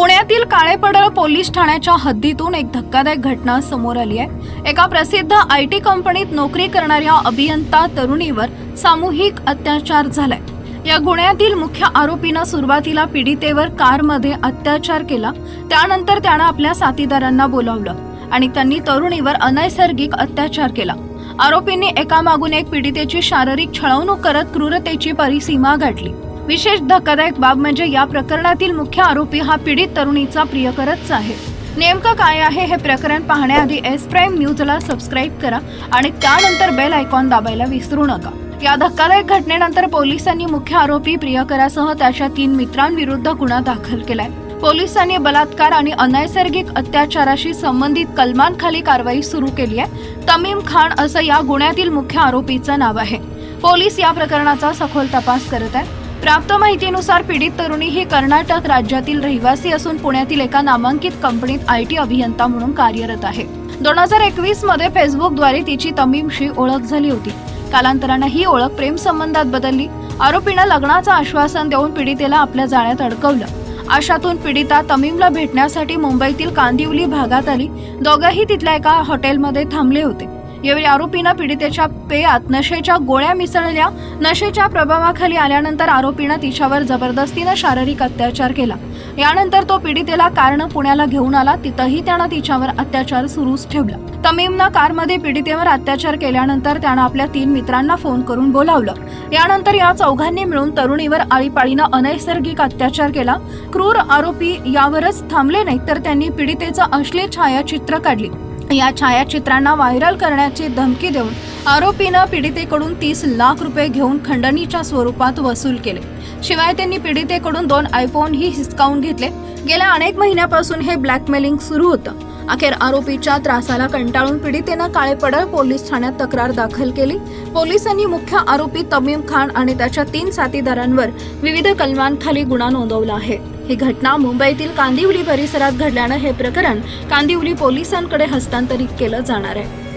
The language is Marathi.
पुण्यातील काळेपडळ पोलीस ठाण्याच्या हद्दीतून एक धक्कादायक घटना समोर आली आहे. एका प्रसिद्ध आय टी कंपनीत नोकरी करणाऱ्या अभियंता तरुणीवर सामूहिक अत्याचार झालाय. या गुन्ह्यातील मुख्य आरोपीनं सुरुवातीला पीडितेवर कारमध्ये अत्याचार केला. त्यानंतर त्यानं आपल्या साथीदारांना बोलावलं आणि त्यांनी तरुणीवर अनैसर्गिक अत्याचार केला. आरोपींनी एकामागून एक पीडितेची शारीरिक छळवणूक करत क्रूरतेची परिसीमा गाठली. विशेष धक्कादायक बाब म्हणजे या प्रकरणातील मुख्य आरोपी हा पीडित तरुणीचा प्रियकरच आहे. नेमकं काय आहे हे प्रकरण पाहण्याआधी एस प्राईम न्यूजला सबस्क्राईब करा आणि त्यानंतर बेल आयकॉन दाबायला विसरू नका. या धक्कादायक घटनेनंतर पोलिसांनी मुख्य आरोपी प्रियकरासह त्याच्या तीन मित्रांविरुद्ध गुन्हा दाखल केलाय. पोलिसांनी बलात्कार आणि अनैसर्गिक अत्याचाराशी संबंधित कलमांखाली कारवाई सुरू केली आहे. तमीम खान असं या गुन्ह्यातील मुख्य आरोपीचं नाव आहे. पोलीस या प्रकरणाचा सखोल तपास करत आहे प्राप्त माहितीनुसार पीडित तरुणी ही कर्नाटक राज्यातील रहिवासी असून पुण्यातील एका नामांकित कंपनीत आय टी अभियंता म्हणून कार्यरत आहे. दोन हजार एकवीसमध्ये फेसबुकद्वारे तिची तमीमशी ओळख झाली होती. कालांतरानं ही ओळख प्रेम संबंधात बदलली. आरोपीनं लग्नाचं आश्वासन देऊन पीडितेला आपल्या जाळ्यात अडकवलं. अशातून पीडिता तमीमला भेटण्यासाठी मुंबईतील कांदिवली भागात आली. दोघंही तिथल्या एका हॉटेलमध्ये थांबले होते. यावेळी आरोपीनं पीडितेच्या पेयात नशेच्या गोळ्या मिसळल्या. नशेच्या प्रभावाखाली आल्यानंतर आरोपीनं तिच्यावर जबरदस्तीनं शारीरिक अत्याचार केला. यानंतर तो पीडितेला कारनं पुण्याला घेऊन आला. तिथंही त्यानं तिच्यावर अत्याचार सुरूच ठेवला. तमीमनं कारमध्ये पीडितेवर अत्याचार केल्यानंतर त्यानं आपल्या तीन मित्रांना फोन करून बोलावलं. यानंतर या चौघांनी मिळून तरुणीवर आळीपाळीनं अनैसर्गिक अत्याचार केला. क्रूर आरोपी यावरच थांबले नाहीत तर त्यांनी पीडितेचं अश्लील छायाचित्र काढली. या छायाचित्रांना व्हायरल करण्याची धमकी देऊन आरोपीनं पीडितेकडून तीस लाख रुपये घेऊन खंडणीच्या स्वरूपात वसूल केले. शिवाय त्यांनी पीडितेकडून दोन आयफोनही हिसकावून घेतले. गेल्या अनेक महिन्यापासून हे ब्लॅकमेलिंग सुरू होतं. अखेर आरोपीच्या त्रासाला कंटाळून पीडितेनं काळेपडळ पोलीस ठाण्यात तक्रार दाखल केली. पोलिसांनी मुख्य आरोपी तमीम खान आणि त्याच्या तीन साथीदारांवर विविध कलमांखाली गुन्हा नोंदवला आहे. ही घटना मुंबईतील कांदिवली परिसरात घडल्यानं हे प्रकरण कांदिवली पोलिसांकडे हस्तांतरित केलं जाणार आहे.